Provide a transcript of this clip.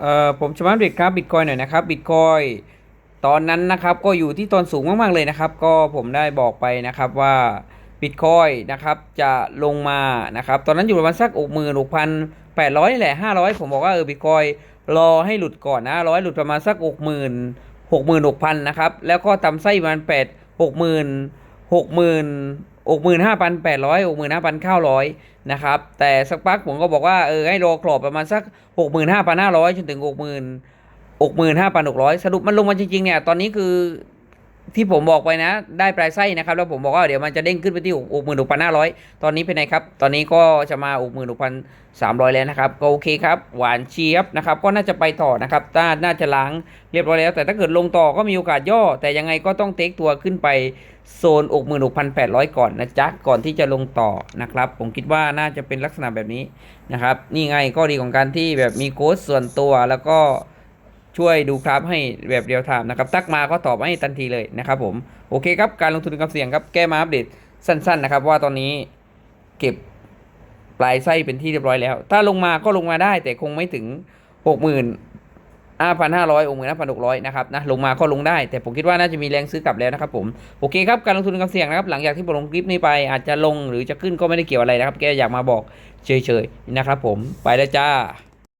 เอ่อผมชมาร์ทเด็กครับบิตคอยหน่อยนะครับบิตคอยตอนนั้นนะครับก็อยู่ที่ตอนสูงมากๆเลยนะครับ ก็ผมได้บอกไปนะครับว่าบิตคอยนะครับจะลงมานะครับตอนนั้นอยู่ประมาณสักอกหมื่นหกพันแปดร้อยนี่แหละห้าร้อยผมบอกว่าเออบิตคอยรอให้หลุดก่อนนะร้อยหลุดประมาณสักอกหมื่นหกหมื่นหกพันนะครับแล้วก็ทำไส้ประมาณแปดหกหมื่นหกหมื่น หกหมื่นห้าพันแปดร้อยหกหมื่นห้าพันเก้าร้อยนะครับ แต่สักพักผมก็บอกว่าเออให้รอกรอบประมาณสักหกหมื่นห้าพันห้าร้อยจนถึงหกหมื่นหกหมื่นห้าพันหกร้อยสรุปมันลงมาจริงๆเนี่ยตอนนี้คือ ที่ผมบอกไปนะ ได้ปลายไส้นะครับ แล้วผมบอกว่าเดี๋ยวมันจะเด้งขึ้นไปที่หกหมื่นหกพันห้าร้อยตอนนี้เป็นไงครับ ตอนนี้ก็จะมาหกหมื่นหกพันสามร้อยแล้วนะครับ ก็โอเคครับ หวานเชียบนะครับ ก็น่าจะไปต่อนะครับน่าน่าจะล้างเรียบร้อยแล้ว แต่ถ้าเกิดลงต่อก็มีโอกาสย่อ แต่ยังไงก็ต้องเทคตัวขึ้นไปโซนอกหมื่นหกพันแปดร้อยก่อนนะจ๊ะ ก่อนที่จะลงต่อนะครับ ผมคิดว่าน่าจะเป็นลักษณะแบบนี้นะครับ นี่ไงก็ดีของการที่แบบมีโค้ดส่วนตัวแล้วก็ ช่วยดูกราฟให้แบบเรียลไทม์นะครับทักมาก็ตอบให้ทันทีเลยนะครับผมโอเคครับการลงทุนกับเสี่ยงครับแก้มาอัปเดตสั้น ๆ นะครับ ว่าตอนนี้เก็บปลายไส้เป็นที่เรียบร้อยแล้ว ถ้าลงมาก็ลงมาได้แต่คงไม่ถึงหกหมื่นห้าพันห้าร้อยองค์หมื่นห้าพันหกร้อยนะครับนะลงมาก็ลงได้ แต่ผมคิดว่าน่าจะมีแรงซื้อกลับแล้วนะครับผมโอเคครับการลงทุนกับเสี่ยงนะครับหลังจากที่ผมลงคลิปนี้ไปอาจจะลงหรือจะขึ้นก็ไม่ได้เกี่ยวอะไรนะครับแกอยากมาบอกเฉยๆนะครับผมไปแล้วจ้า